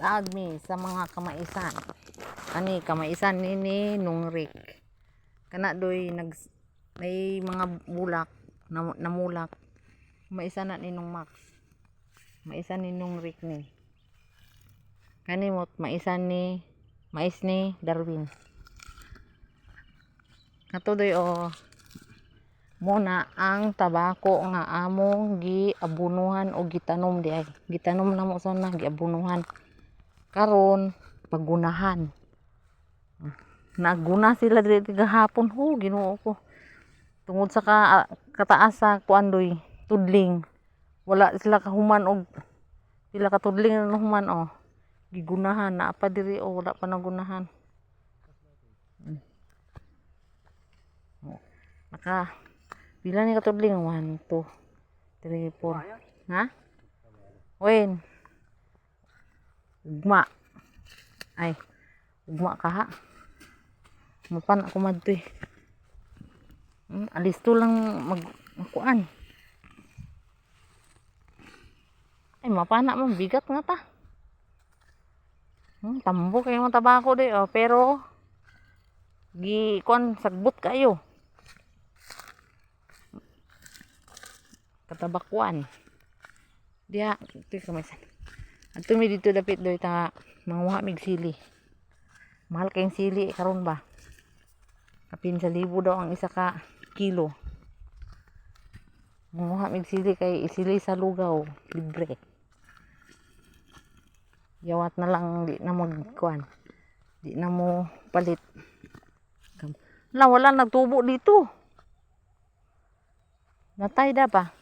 agmi sa mga kamaisan. Ani kamaisan nini nung rik. Kana doy nag may mga bulak na, namulak. Maisa na ni nung Max. Maisa ni nung rik ni. Kani mo maisa ni mais ni Darwin. Kato doy o muna ang tabako nga among giabunuhan o gitanom di ay gitanom na mo sa na giabunuhan karon pagunahan. Naguna sila dito gahapon. Ho Ginoo ko. Tungod sa ka, kataas sa kuandoy tudling. Wala sila kahuman og sila ka tudling na human oh. Gigunahan na pa diri o wala pa nagunahan. Mm. Oh, naka pila ni katudling? 1 2 3 4 ha? Wen ugma ay ugma ka ha mapan ako madto eh hmm, alis to lang mag makuan ay mapana man bigat nga ta. Hmm, tambo kayo mga tabako di oh pero gi kuan sagbot kayo katabakuan diya ito kamasan at tumi dito dapit doy ta manguha mig sili. Mahal kayong sili karon ba? Kapin sa libo daw ang isa ka kilo. Manguha mig sili kay isili sa lugaw libre. Yawat na lang di na magkuan di na mo palit. Wala wala nagtubo dito. Natay da pa